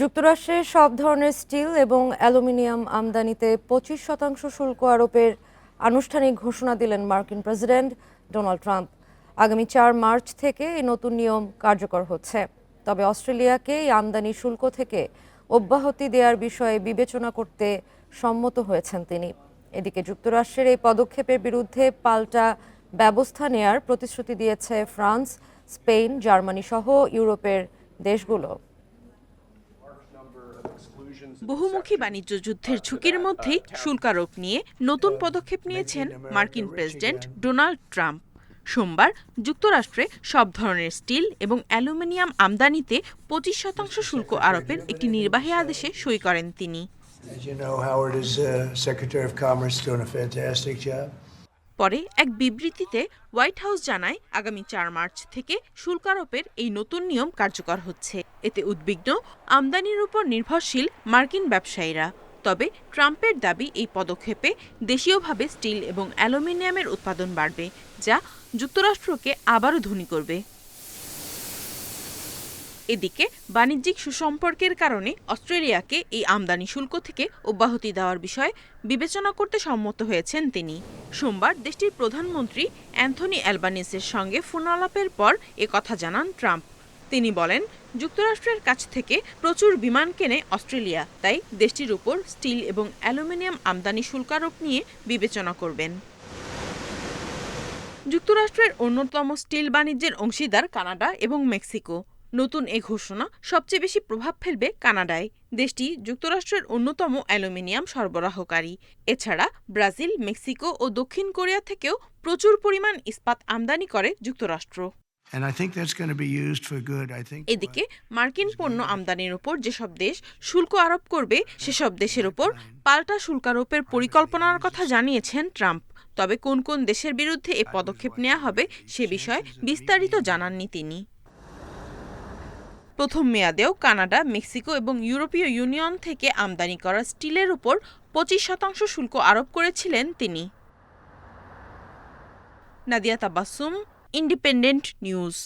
যুক্তরাষ্ট্রের সব ধরনের স্টিল এবং অ্যালুমিনিয়াম আমদানিতে পঁচিশ শতাংশ শুল্ক আরোপের আনুষ্ঠানিক ঘোষণা দিলেন মার্কিন প্রেসিডেন্ট ডোনাল্ড ট্রাম্প। আগামী চার মার্চ থেকে এই নতুন নিয়ম কার্যকর হচ্ছে। তবে অস্ট্রেলিয়াকে এই আমদানি শুল্ক থেকে অব্যাহতি দেওয়ার বিষয়ে বিবেচনা করতে সম্মত হয়েছেন তিনি। এদিকে যুক্তরাষ্ট্রের এই পদক্ষেপের বিরুদ্ধে পাল্টা ব্যবস্থা নেয়ার প্রতিশ্রুতি দিয়েছে ফ্রান্স, স্পেন জার্মানি সহ ইউরোপের দেশগুলো। বহুমুখী বাণিজ্য যুদ্ধের ঝুঁকির মধ্যেই শুল্কারোপ নিয়ে নতুন পদক্ষেপ নিয়েছেন মার্কিন প্রেসিডেন্ট ডোনাল্ড ট্রাম্প সোমবার যুক্তরাষ্ট্রে সব ধরনের স্টিল এবং অ্যালুমিনিয়াম আমদানিতে পঁচিশ শতাংশ শুল্ক আরোপের একটি নির্বাহী আদেশে সই করেন তিনি As you know, Howard is uh, Secretary of Commerce doing a fantastic job. পরে এক বিবৃতিতে হোয়াইট হাউস জানায়, আগামী চার মার্চ থেকে শুল্ক আরোপের এই নতুন নিয়ম কার্যকর হচ্ছে। এতে উদ্বিগ্ন, আমদানির উপর নির্ভরশীল মার্কিন ব্যবসায়ীরা। তবে ট্রাম্পের দাবি এই পদক্ষেপে দেশীয়ভাবে স্টিল এবং অ্যালুমিনিয়ামের উৎপাদন বাড়বে, যা যুক্তরাষ্ট্রকে আবারও ধনী করবে। এদিকে বাণিজ্যিক সুসম্পর্কের কারণে অস্ট্রেলিয়াকে এই আমদানি শুল্ক থেকে অব্যাহতি দেওয়ার বিষয়ে বিবেচনা করতে সম্মত হয়েছেন তিনি। সোমবার দেশটির প্রধানমন্ত্রী অ্যান্থনি অ্যালবানিসের সঙ্গে ফোনালাপের পর এ কথা জানান ট্রাম্প। তিনি বলেন, যুক্তরাষ্ট্রের কাছ থেকে প্রচুর বিমান কেনে অস্ট্রেলিয়া, তাই দেশটির উপর স্টিল এবং অ্যালুমিনিয়াম আমদানি শুল্কারোপ নিয়ে বিবেচনা করবেন। যুক্তরাষ্ট্রের অন্যতম স্টিল বাণিজ্যের অংশীদার কানাডা এবং মেক্সিকো। নতুন এ ঘোষণা সবচেয়ে বেশি প্রভাব ফেলবে কানাডায়। দেশটি যুক্তরাষ্ট্রের অন্যতম অ্যালুমিনিয়াম সরবরাহকারী। এছাড়া ব্রাজিল মেক্সিকো ও দক্ষিণ কোরিয়া থেকেও প্রচুর পরিমাণ ইস্পাত আমদানি করে যুক্তরাষ্ট্র. এদিকে মার্কিন পণ্য আমদানির উপর যেসব দেশ শুল্ক আরোপ করবে সেসব দেশের উপর পাল্টা শুল্কারোপের পরিকল্পনার কথা জানিয়েছেন ট্রাম্প। তবে কোন কোন দেশের বিরুদ্ধে এ পদক্ষেপ নেওয়া হবে সে বিষয়ে বিস্তারিত জানাননি তিনি। প্রথম মেয়াদেও কানাডা, মেক্সিকো এবং ইউরোপীয় ইউনিয়ন থেকে আমদানি করা স্টিলের উপর পঁচিশ শতাংশ শুল্ক আরোপ করেছিলেন তিনি। Nadia Tabassum, Independent News.